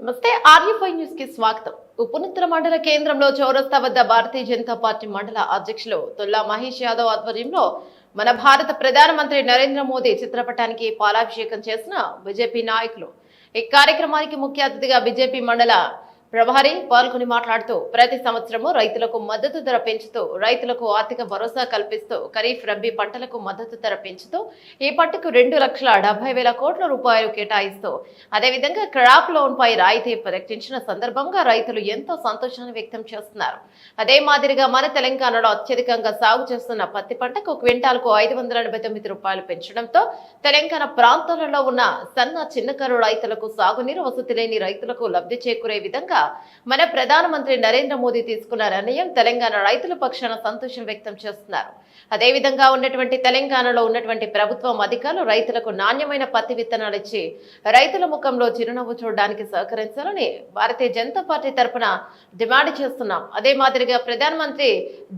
నమస్తే ఆర్యఫై న్యూస్కి స్వాగతం. ఉపనుత్తర మండల కేంద్రంలో చౌరస్తా వద్ద భారతీయ జనతా పార్టీ మండల అధ్యక్షులు తుల్లా మహేష్ యాదవ్ ఆధ్వర్యంలో మన భారత ప్రధానమంత్రి నరేంద్ర మోదీ చిత్రపటానికి పాలాభిషేకం చేసిన బీజేపీ నాయకులు. ఈ కార్యక్రమానికి ముఖ్య అతిథిగా బీజేపీ మండల ప్రభారి పాల్గొని మాట్లాడుతూ ప్రతి సంవత్సరము రైతులకు మద్దతు ధర పెంచుతూ రైతులకు ఆర్థిక భరోసా కల్పిస్తూ ఖరీఫ్ రబ్బీ పంటలకు మద్దతు ధర పెంచుతూ ఈ పంటకు రెండు లక్షల డెబ్బై వేల కోట్ల రూపాయలు కేటాయిస్తూ అదేవిధంగా క్రాప్ లోన్ పై రాయితీ ప్రకటించిన సందర్భంగా రైతులు ఎంతో సంతోషాన్ని వ్యక్తం చేస్తున్నారు. అదే మాదిరిగా మన తెలంగాణలో అత్యధికంగా సాగు చేస్తున్న పత్తి పంటకు క్వింటాల్కు ఐదు వందల ఎనభై తొమ్మిది రూపాయలు పెంచడంతో తెలంగాణ ప్రాంతాలలో ఉన్న సన్న చిన్నకారు రైతులకు సాగునీరు వసతి లేని రైతులకు లబ్ధి చేకూరే విధంగా మన ప్రధానమంత్రి నరేంద్ర మోదీ తీసుకున్న నిర్ణయం తెలంగాణ రైతుల పక్షాన సంతోషం వ్యక్తం చేస్తున్నారు. అదేవిధంగా ఉన్నటువంటి తెలంగాణలో ఉన్నటువంటి ప్రభుత్వం అధికారులు రైతులకు నాణ్యమైన పత్తి విత్తనాలు ఇచ్చి రైతుల ముఖంలో చిరునవ్వు చూడడానికి సహకరించాలని భారతీయ జనతా పార్టీ తరపున డిమాండ్ చేస్తున్నాం. అదే మాదిరిగా ప్రధానమంత్రి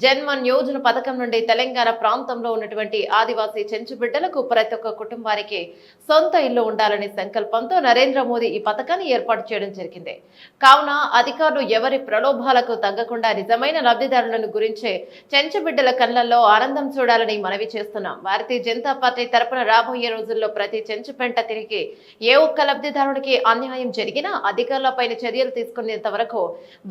జన్మన్ యోజన పథకం నుండి తెలంగాణ ప్రాంతంలో ఉన్నటువంటి ఆదివాసీ చెంచు బిడ్డలకు ప్రతి ఒక్క కుటుంబానికి సొంత ఇల్లు ఉండాలనే సంకల్పంతో నరేంద్ర మోదీ ఈ పథకాన్ని ఏర్పాటు చేయడం జరిగింది. కావున అధికారులు ఎవరి ప్రలోభాలకు తగ్గకుండా నిజమైన లబ్ధిదారులను గురించే చెంచు బిడ్డల కళ్ళల్లో ఆనంద చూడాలని మనవి చేస్తున్నాం. భారతీయ జనతా పార్టీ తరపున రాబోయే రోజుల్లో ప్రతి చెంచుపెంట తిరిగి ఏ ఒక్క లబ్ధిదారుడికి అన్యాయం జరిగినా అధికారులపైన చర్యలు తీసుకునేంత వరకు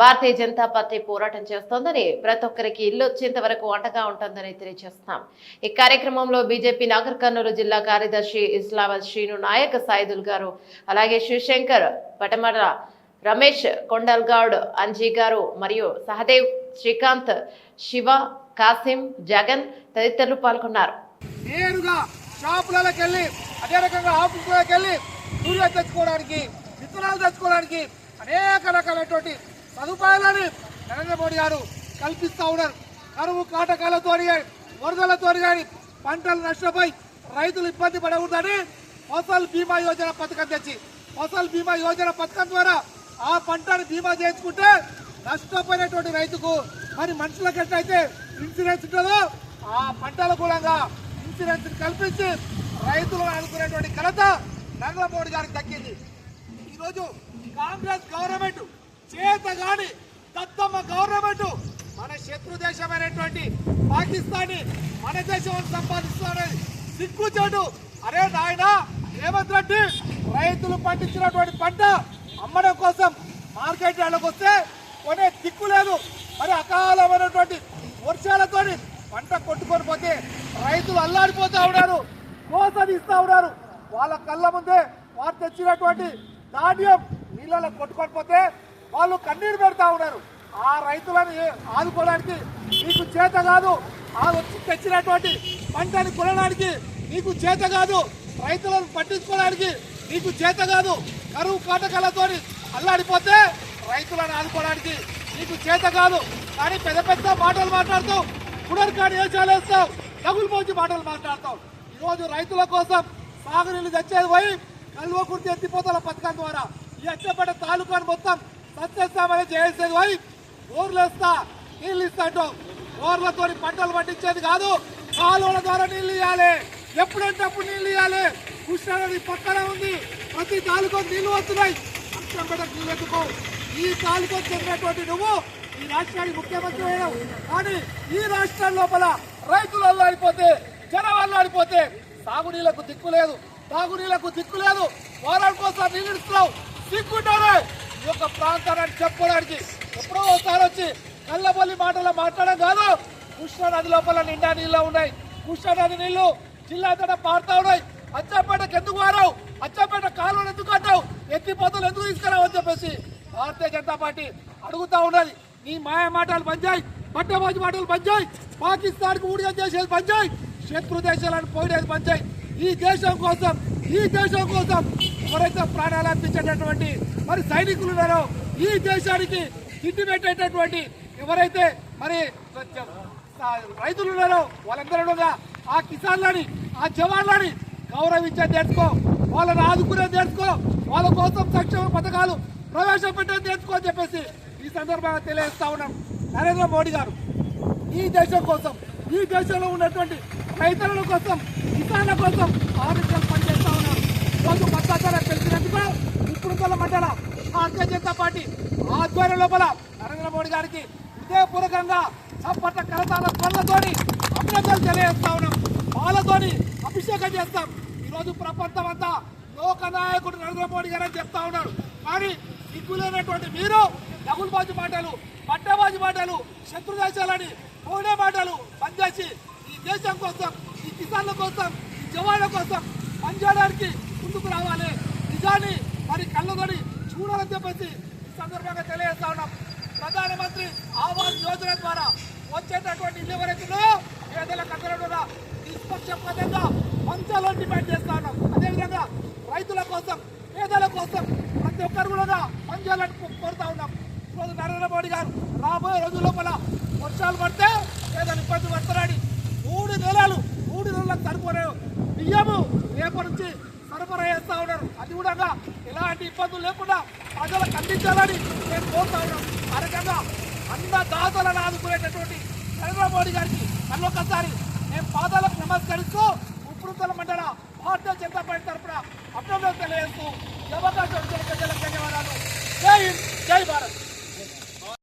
భారతీయ జనతా పార్టీ పోరాటం చేస్తోందని ప్రతి ఒక్కరికి ఇల్లు వచ్చేంత వరకు అండగా ఉంటుందని తెలియజేస్తున్నాం. ఈ కార్యక్రమంలో బీజేపీ నాగర్ కర్నూలు జిల్లా కార్యదర్శి ఇస్లామాబాద్ శ్రీను నాయక్ సాయిదుల్ గారు అలాగే శివశంకర్ పటమర రమేష్ కొండల్గౌడ్ అంజీ గారు మరియు సహదేవ్ శ్రీకాంత్ శివ కాసిం జగన్ తదితరులు పాల్గొన్నారు. నేరుగా షాపులకి వెళ్ళి అదే రకంగా ఆఫీసులకు వెళ్ళి తెచ్చుకోవడానికి విత్తనాలు తెచ్చుకోవడానికి అనేక రకాలైనటువంటి సదుపాయాలని నరేంద్ర మోడీ గారు కల్పిస్తూ ఉన్నారు. కరువు కాటకాలతో వరదలతో కానీ పంటలు నష్టపోయి రైతులు ఇబ్బంది పడకూడదని ఫసల్ బీమా యోజన పథకం తెచ్చి ఫసల్ బీమా యోజన పథకం ద్వారా ఆ పంటను బీమా చేయించుకుంటే నష్టపోయినటువంటి రైతుకు మరి మనుషులకు ఎట్లయితే ఇన్సూరెన్స్ ఉంటుందో ఆ పంటల కూడా ఇన్సూరెన్స్ కల్పించి రైతులు అనుకునేటువంటి ఘనత నరేంద్ర గారికి దక్కింది. ఈరోజు కాంగ్రెస్ గవర్నమెంట్ చేత గాని దత్తమ్మ గవర్నమెంట్ మన శత్రు దేశమైనటువంటి పాకిస్తాన్ మన దేశం సంపాదిస్తున్నది సిగ్గుచేటు. అరే నాయన రేవంత్ రెడ్డి రైతులు పండించినటువంటి పంట అమ్మడం కోసం మార్కెట్ యార్డ్లకు వస్తే కొనే దిక్కు లేదు. మరి అకాలమైనటువంటి వర్షాలతోని పంట కొట్టుకొని పోతే రైతులు అల్లాడిపోతూ ఉన్నారు కోసదిస్తా ఉన్నారు. వాళ్ళ కళ్ళ ముందే వారు తెచ్చినటువంటి ధాన్యం నీళ్ళలో కొట్టుకొని పోతే వాళ్ళు కన్నీరు పెడతా ఉన్నారు. ఆ రైతులను ఏ- ఆదుకోవడానికి నీకు చేత కాదు. ఆ వచ్చి తెచ్చినటువంటి పంటని కొనడానికి నీకు చేత కాదు. రైతులను పట్టించుకోవడానికి నీకు చేత కాదు. కరువు కాటకాలతో అల్లాడిపోతే రైతులను ఆదుకోవడానికి నీకు చేత కాదు. కానీ పెద్ద పెద్ద మాటలు మాట్లాడుతావు. పునర్కాని వేషాలు వేస్తావు. డగులు పోచి మాటలు మాట్లాడతావు. ఈరోజు రైతుల కోసం సాగునీళ్ళు తెచ్చేది పోయి కల్వకుర్తి ఎత్తిపోతల పథకం ద్వారా. ఈ అచ్చపడ్డ తాలూకాను మొత్తం సత్యస్థామని చేసేది పోయి ఊర్లు వేస్తా నీళ్ళు ఇస్తాంటో ఊర్లతో పంటలు పండించేది కాదు. కాలువల ద్వారా నీళ్ళు ఇవ్వాలి ఎప్పుడంటే అప్పుడు నీళ్ళు ఇవ్వాలి కృష్ణానది పక్కన ఉంది. ప్రతి తాలూకా నీళ్ళు వస్తున్నాయి. అచ్చంపేట నీళ్ళు ఎత్తుకో ఈ తాలూకా చెందినటువంటి నువ్వు ఈ రాష్ట్రానికి ముఖ్యమంత్రి అయ్యావు. కానీ ఈ రాష్ట్రం లోపల రైతులు అల్లాడిపోతే జనం అల్లాడిపోతే సాగునీళ్ళకు దిక్కు లేదు. తాగునీళ్ళకు దిక్కు లేదు. వారం కోసం నీళ్ళు ఇస్తున్నావు. సిగ్గుంటారే ఈ యొక్క ప్రాంతాన్ని చెప్పుకోవడానికి ఎప్పుడో ఒకసారి వచ్చి కళ్ళపల్లి మాటలు మాట్లాడడం కాదు. కృష్ణా నది లోపల నిండా నీళ్ళు ఉన్నాయి కృష్ణా నది నీళ్ళు జిల్లా అంతటా పారుతా ఉన్నాయి. అచ్చంపేటకు ఎందుకు వారావు? అచ్చాపేట కాలువలు ఎందుకు అంటావు ఎత్తి పోతలు ఎందుకు తీసుకురావు అని చెప్పేసి భారతీయ జనతా పార్టీ అడుగుతా ఉన్నది. నీ మాయ మాటలు పంచాయి పట్టబాజు మాటలు పంచాయి పాకిస్తాన్కి ఊడిగా చేసేది పంచాయి శత్రు దేశాలను పోయేది పంచాయి. ఈ దేశం కోసం ఈ దేశం కోసం ఎవరైతే ప్రాణాలు అర్పించేటటువంటి మరి సైనికులు ఉన్నారో ఈ దేశానికి తిండి పెట్టేటటువంటి ఎవరైతే మరి రైతులు ఉన్నారో వాళ్ళందరూ ఆ కిసాన్లని ఆ జవాన్లని గౌరవించేది నేర్చుకో. వాళ్ళని ఆదుకునేది నేర్చుకో. వాళ్ళ కోసం సంక్షేమ పథకాలు ప్రవేశపెట్టేది నేర్చుకో అని చెప్పేసి ఈ సందర్భంగా తెలియజేస్తా ఉన్నాం. నరేంద్ర మోడీ గారు ఈ దేశం కోసం ఈ దేశంలో ఉన్నటువంటి రైతుల కోసం కిసాన్ల కోసం ఆరోగ్యం పనిచేస్తా ఉన్నారు రోజు మద్దతు తెలిసినందుకు పెంచినందుకు ఇప్పుడు మండల భారతీయ జనతా పార్టీ ఆధ్వర్యం లోపల నరేంద్ర మోడీ గారికి హృదయపూర్వకంగా చప్పట్ల కరతాల పనులతోని అభినందనలు తెలియజేస్తా ఉన్నాం. వాళ్ళతోని అభిషేకం చేస్తాం. ఈరోజు ప్రపంచం అంతా లోకనాయకుడు నరేంద్ర మోడీ గారు అని చెప్తా ఉన్నారు కానీ సిగ్గులేనటువంటి మీరు డబుల్బాజు మాటలు పట్టబాజు మాటలు శత్రు దేశాలని పోనే మాటలు పనిచేసి ఈ దేశం కోసం ఈ కిసాన్ల కోసం ఈ జవాన్ల కోసం పనిచేయడానికి ముందుకు రావాలి. నిజాన్ని మరి కళ్ళతోని చూడాలని చెప్పేసి ఈ సందర్భంగా తెలియజేస్తా ఉన్నాం. ప్రధానమంత్రి ఆవాస్ యోజన ద్వారా వచ్చేటటువంటి ఇల్లు ఎవరైతే పేదలకు అందరూ కూడా నిష్పక్షపాతంగా పంచాలని డిమాండ్ చేస్తా ఉన్నాం అదేవిధంగా రైతుల కోసం పేదల కోసం ప్రతి ఒక్కరు కూడా పనిచేయాలని కోరుతా ఉన్నాం. ఈరోజు నరేంద్ర మోడీ గారు రాబోయే రోజుల లోపల వర్షాలు పడితే పేదలు ఇబ్బంది పడుతున్నాడు మూడు నెలలు మూడు నెలలకు సరిపోయే బియ్యము రేపటి నుంచి సరఫరా చేస్తూ ఉన్నారు. అది కూడా ఎలాంటి ఇబ్బందులు లేకుండా ప్రజలకు అందించాలని నేను కోరుతా ఉన్నాను. ఆ రకంగా అన్నదాతలను ఆదుకునేటటువంటి నరేంద్ర మోడీ గారికి మళ్ళొకసారి నేను పాదాలకు నమస్కరిస్తూ ఉప్పుడుతల మండల భారతీయ జనతా పార్టీ తరఫున అభినందనలు తెలియజేస్తూ ఈ అవకాశం ప్రజలకు ధన్యవాదాలు. జై హింద్ జై భారత్.